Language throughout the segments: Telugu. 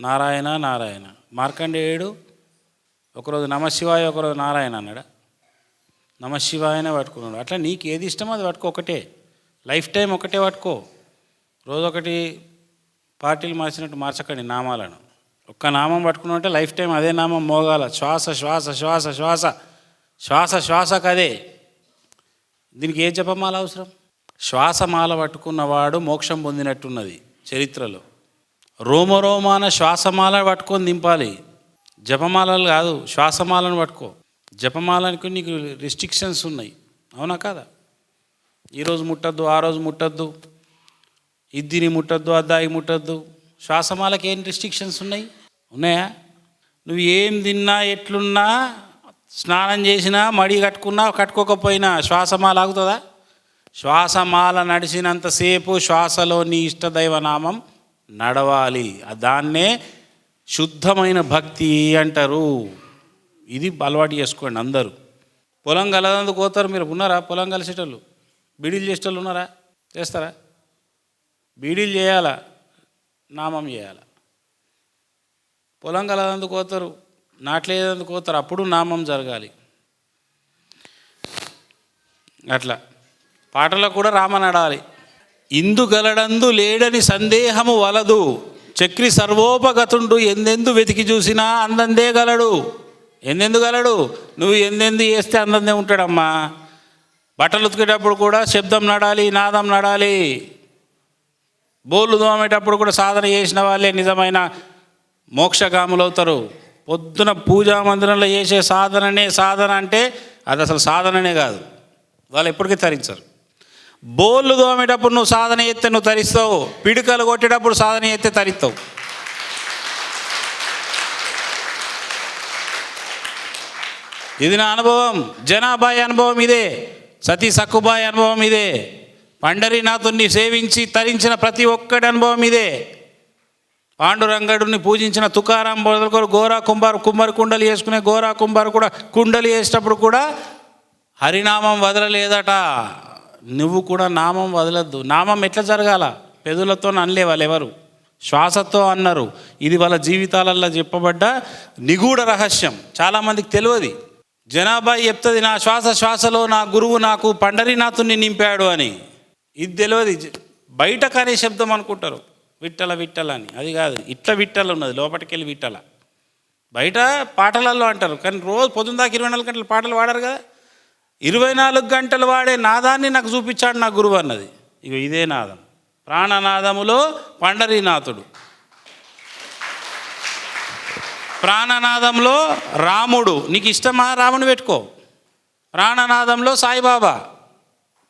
నారాయణ నారాయణ. మార్కండేయుడు ఒకరోజు నమశివాయ ఒకరోజు నారాయణ అన్నాడు? నమశివాయనే పట్టుకున్నాడు. అట్లా నీకు ఏది ఇష్టమో అది పట్టుకో ఒకటే. లైఫ్ టైం ఒకటే పట్టుకో. రోజు ఒకటి పార్టీలు మార్చినట్టు మార్చకండి నామాలను. ఒక్క నామం పట్టుకున్నావు అంటే లైఫ్ టైం అదే నామం మోగాల. శ్వాస శ్వాస శ్వాస శ్వాస. శ్వాస శ్వాసకు అదే. దీనికి ఏ జపమాల అవసరం? శ్వాసమాల పట్టుకున్నవాడు మోక్షం పొందినట్టున్నది చరిత్రలో. రోమరోమాన శ్వాసమాల పట్టుకొని దింపాలి. జపమాలలు కాదు శ్వాసమాలను పట్టుకో. జపమాలకు నీకు రిస్ట్రిక్షన్స్ ఉన్నాయి. అవునా కాదా? ఈరోజు ముట్టద్దు ఆ రోజు ముట్టద్దు. ఇద్దిని ముట్టద్దు అద్దాయి ముట్టద్దు. శ్వాసమాలకి ఏం రిస్ట్రిక్షన్స్ ఉన్నాయి? ఉన్నాయా? నువ్వు ఏం తిన్నా ఎట్లున్నా స్నానం చేసినా మడి కట్టుకున్నా కట్టుకోకపోయినా శ్వాసమాల ఆగుతుందా? శ్వాసమాల నడిచినంతసేపు శ్వాసలో నీ ఇష్టదైవ నామం నడవాలి. దాన్నే శుద్ధమైన భక్తి అంటారు. ఇది అలవాటు చేసుకోండి అందరూ. పొలం కలదందుకు పోతారు మీరు. ఉన్నారా పొలం కలిసేటోళ్ళు? బీడీలు చేసేటోళ్ళు ఉన్నారా? చేస్తారా? బీడీలు చేయాలా? నామం చేయాలా? పొలం కలదందుకు పోతారు నాట్లేదందుకు పోతారు. అప్పుడు నామం జరగాలి. అట్లా. పాటలో కూడా రామ నడాలి. ఇందు గలడందు లేడని సందేహము వలదు. చక్రి సర్వోపగతుండు ఎందెందు వెతికి చూసినా అందందే గలడు. ఎందెందు గలడు? నువ్వు ఎందెందు చేస్తే అందందే ఉంటాడమ్మా. బట్టలు ఉతికేటప్పుడు కూడా శబ్దం నడాలి నాదం నడాలి. బోళ్ళు దోమేటప్పుడు కూడా సాధన చేసిన వాళ్ళే నిజమైన మోక్షగాములు అవుతారు పొద్దున పూజా మందిరంలో చేసే సాధననే సాధన అంటే అది అసలు సాధననే కాదు. వాళ్ళు ఎప్పటికీ తరించరు. బోళ్ళు దోమేటప్పుడు నువ్వు సాధన ఎత్తే నువ్వు తరిస్తావు. పిడికలు కొట్టేటప్పుడు సాధన ఎత్తే తరిస్తావు. ఇది నా అనుభవం. జనాబాయి అనుభవం ఇదే. సతీ సక్కుబాయి అనుభవం ఇదే. పండరీనాథుని సేవించి తరించిన ప్రతి ఒక్కడి అనుభవం ఇదే. పాండురంగడుని పూజించిన తుకారాం బదులు గోరా కుంభారు కుమ్మరి కుండలు వేసుకునే గోరా కుంభారు కూడా కుండలు వేసేటప్పుడు కూడా హరినామం వదలలేదట. నువ్వు కూడా నామం వదలద్దు. నామం ఎట్లా జరగాల? పెదులతో అనలే వాళ్ళు ఎవరు? శ్వాసతో అన్నారు. ఇది వాళ్ళ జీవితాలలో చెప్పబడ్డ నిగూఢ రహస్యం. చాలామందికి తెలియదు. జనాభా చెప్తుంది నా శ్వాస శ్వాసలో నా గురువు నాకు పండరీనాథుని నింపాడు అని. ఇది తెలియదు. బయట కానీ శబ్దం అనుకుంటారు. విట్టల విట్టల అని. అది కాదు. ఇట్ల విట్టలు ఉన్నది. లోపలికెళ్ళి విట్టల. బయట పాటలలో అంటారు. కానీ రోజు పొద్దున్న దాకా ఇరవై నాలుగు గంటలు పాటలు పాడరు కదా. ఇరవై నాలుగు గంటలు వాడే నాదాన్ని నాకు చూపించాడు నా గురువు అన్నది. ఇక ఇదే నాదం. ప్రాణనాదములో పండరీనాథుడు. ప్రాణనాదంలో రాముడు. నీకు ఇష్టమా రాముని పెట్టుకో. ప్రాణనాదంలో సాయిబాబా.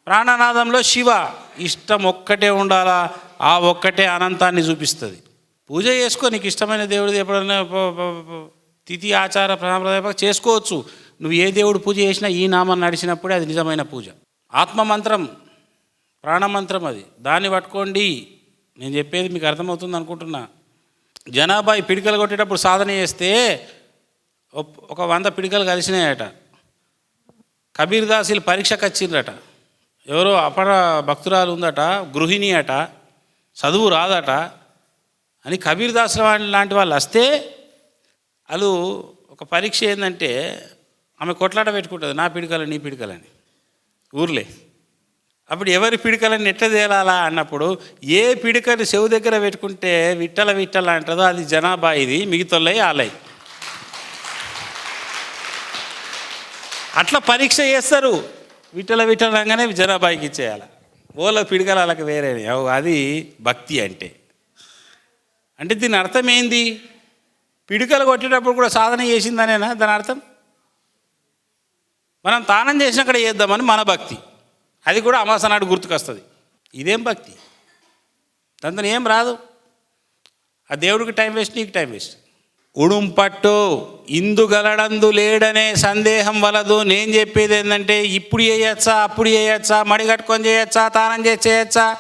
ప్రాణనాదంలో శివ. ఇష్టం ఒక్కటే ఉండాలా? ఆ ఒక్కటే అనంతాన్ని చూపిస్తుంది. పూజ చేసుకో నీకు ఇష్టమైన దేవుడిది ఎప్పుడైనా తిథి ఆచార సాంప్రదాయ చేసుకోవచ్చు. నువ్వు ఏ దేవుడు పూజ చేసినా ఈ నామం నడిచినప్పుడే అది నిజమైన పూజ. ఆత్మమంత్రం ప్రాణమంత్రం అది. దాన్ని పట్టుకోండి. నేను చెప్పేది మీకు అర్థమవుతుంది అనుకుంటున్నా. జనాభా ఈ పిడికలు కొట్టేటప్పుడు సాధన చేస్తే ఒక వంద పిడికలు కలిసినాయట. కబీర్ దాసులు పరీక్షకు వచ్చిండ్రట. ఎవరో అపర భక్తురాలు ఉందట గృహిణి అట చదువు రాదట అని కబీర్ దాసుల లాంటి వాళ్ళు వస్తే వాళ్ళు ఒక పరీక్ష ఏంటంటే ఆమె కొట్లాట పెట్టుకుంటుంది నా పిడికలు నీ పిడికలని. ఊర్లే. అప్పుడు ఎవరి పిడికలని ఎట్లా తేలాలా అన్నప్పుడు ఏ పిడికని చెవు దగ్గర పెట్టుకుంటే విట్టల విట్టల అంటుందో అది జనాభా ఇది మిగతొల్లయి ఆలయ్ అట్లా పరీక్ష చేస్తారు. విట్టల విట్టలంగానే జనాభాయికి ఇచ్చేయాలి. ఓల పిడికల వాళ్ళకి వేరే అది భక్తి అంటే. అంటే దీని అర్థం ఏంది? పిడికలు కొట్టేటప్పుడు కూడా సాధన చేసిందనేనా? దాని అర్థం? మనం తానం చేసినక్కడ చేద్దామని మన భక్తి. అది కూడా అమాస నాడు గుర్తుకొస్తుంది. ఇదేం భక్తి? దాంతో ఏం రాదు. ఆ దేవుడికి టైం వేస్ట్ నీకు టైం వేస్ట్. ఉడుంపట్టు ఇందుగలడందు లేడనే సందేహం వలదు. నేను చెప్పేది ఏంటంటే ఇప్పుడు చేయొచ్చా అప్పుడు చేయొచ్చా మడి కట్టుకొని చేయొచ్చా తానం చేసి చేయొచ్చా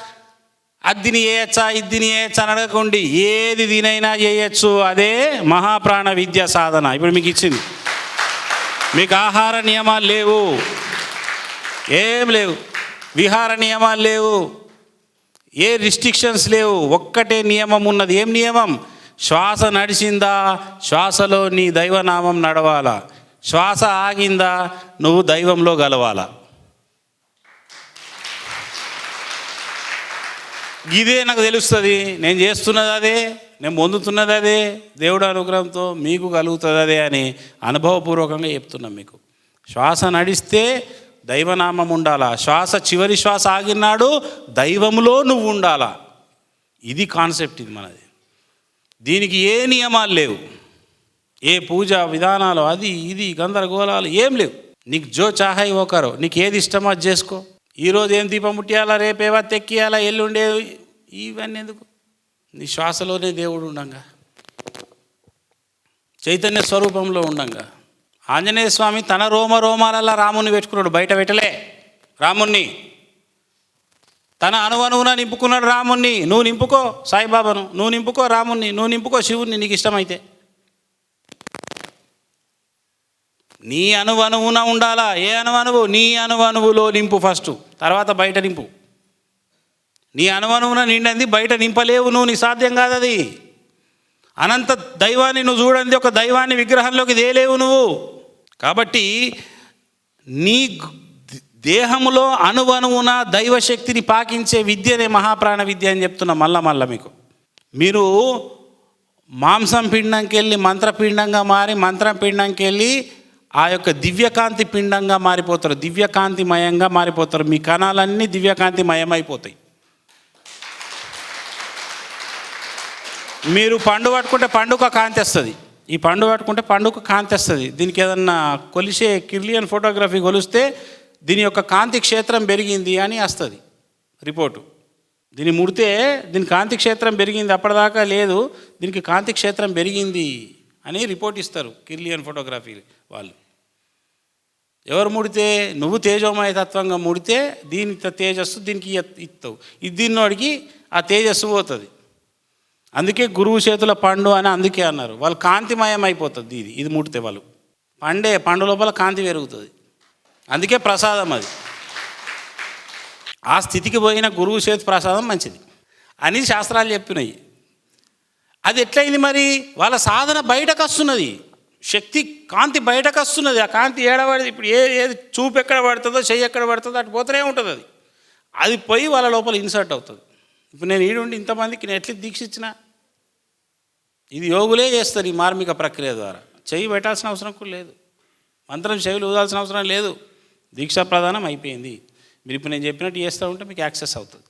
అద్దిని చేయొచ్చా ఇద్దిని చేయొచ్చా అని అడగకండి ఏది దీనైనా చేయొచ్చు. అదే మహాప్రాణ విద్య సాధన. ఇప్పుడు మీకు ఇచ్చింది. మీకు ఆహార నియమాలు లేవు. ఏం లేవు. విహార నియమాలు లేవు. ఏ రిస్ట్రిక్షన్స్ లేవు. ఒక్కటే నియమం ఉన్నది. ఏం నియమం? శ్వాస నడిచిందా? శ్వాసలో నీ దైవనామం నడవాలా? శ్వాస ఆగిందా? నువ్వు దైవంలో గలవాలా? ఇదే నాకు తెలుస్తుంది. నేను చేస్తున్నది అదే. నేను పొందుతున్నది అదే. దేవుడు అనుగ్రహంతో మీకు కలుగుతుంది అదే అని అనుభవపూర్వకంగా చెప్తున్నాం మీకు. శ్వాస నడిస్తే దైవనామం ఉండాలా? శ్వాస చివరి శ్వాస ఆగినాడు దైవంలో నువ్వు ఉండాలా? ఇది కాన్సెప్ట్ ఇది మనది. దీనికి ఏ నియమాలు లేవు. ఏ పూజ విధానాలు అది ఇది గందరగోళాలు ఏం లేవు. నీకు జో చాహాయి ఒకరు నీకు ఏది ఇష్టమో అది చేసుకో. ఈరోజు ఏం దీపం ముట్టియాలా? రేపేవా తెక్కియాలా? ఎల్లుండే ఇవన్నీ ఎందుకు? నీ శ్వాసలోనే దేవుడు ఉండంగా. చైతన్య స్వరూపంలో ఉండంగా. ఆంజనేయ స్వామి తన రోమ రోమాలల్లా రాముని పెట్టుకున్నాడు బయట పెట్టలే. రాముణ్ణి. తన అనువనువున నింపుకున్నాడు రాముణ్ణి. నువ్వు నింపుకో సాయిబాబాను. నువ్వు నింపుకో రాముణ్ణి. నువ్వు నింపుకో శివుణ్ణి. నీకు ఇష్టమైతే. నీ అనువనువున ఉండాలా? ఏ అనువనువు నీ అనువనువులో నింపు ఫస్ట్. తర్వాత బయట నింపు. నీ అనుమానమున నిండింది బయట నింపలేవు నువ్వు నీ సాధ్యం కాదు అది అనంత దైవాన్ని నువ్వు చూడండి ఒక దైవాన్ని విగ్రహంలోకి దేలేవు నువ్వు. కాబట్టి నీ దేహములో అణువణువున దైవశక్తిని పాకించే విద్యనే మహాప్రాణ విద్య అని చెప్తున్నా మళ్ళా మళ్ళా మీకు. మీరు మాంసం పిండంకి వెళ్ళి మంత్రపిండంగా మారి మంత్రం పిండంకి వెళ్ళి ఆ యొక్క దివ్యకాంతి పిండంగా మారిపోతారు. దివ్యకాంతిమయంగా మారిపోతారు. మీ కణాలన్నీ దివ్యకాంతిమయమైపోతాయి. మీరు పండు పట్టుకుంటే పండుగ కాంతి వస్తుంది ఈ పండు పట్టుకుంటే పండుగ కాంతి వస్తుంది దీనికి ఏదన్నా కొలిసే కిర్లియన్ ఫోటోగ్రఫీ కొలిస్తే దీని యొక్క కాంతి క్షేత్రం పెరిగింది అని వస్తుంది రిపోర్టు. దీన్ని ముడితే దీని కాంతి క్షేత్రం పెరిగింది అప్పటిదాకా లేదు దీనికి కాంతి క్షేత్రం పెరిగింది అని రిపోర్ట్ ఇస్తారు కిర్లియన్ ఫోటోగ్రఫీ వాళ్ళు. ఎవరు ముడితే నువ్వు తేజోమయ తత్వంగా ముడితే దీని తేజస్సు దీనికి ఇస్తావు ఇది దీన్నోడికి ఆ తేజస్సు పోతుంది. అందుకే గురువు చేతుల పండు అని అందుకే అన్నారు. వాళ్ళు కాంతిమయం అయిపోతుంది ఇది. ఇది ముడితే వాళ్ళు. పండే పండు లోపల కాంతి పెరుగుతుంది. అందుకే ప్రసాదం అది. ఆ స్థితికి పోయిన గురువు చేతి ప్రసాదం మంచిది. అని శాస్త్రాలు చెప్పినాయి. అది ఎట్లయింది మరి? వాళ్ళ సాధన బయటకు వస్తున్నది శక్తి కాంతి బయటకు వస్తున్నది ఆ కాంతి ఏడబడి ఇప్పుడు ఏ ఏది చూపు ఎక్కడ పడుతుందో చెయ్యి ఎక్కడ పడుతుందో అటు పోతూనే ఉంటుంది అది. అది పోయి వాళ్ళ లోపల ఇన్సర్ట్ అవుతుంది. ఇప్పుడు నేను ఈడుండి ఇంతమందికి నేను ఎట్లా దీక్ష ఇది యోగులే చేస్తారు ఈ మార్మిక ప్రక్రియ ద్వారా. చెయ్యి పెట్టాల్సిన అవసరం కూడా లేదు. మంత్రం చెవులు ఊదాల్సిన అవసరం లేదు. దీక్షా ప్రధానం అయిపోయింది. మీరు ఇప్పుడు నేను చెప్పినట్టు చేస్తూ ఉంటే మీకు యాక్సెస్ అవుతుంది.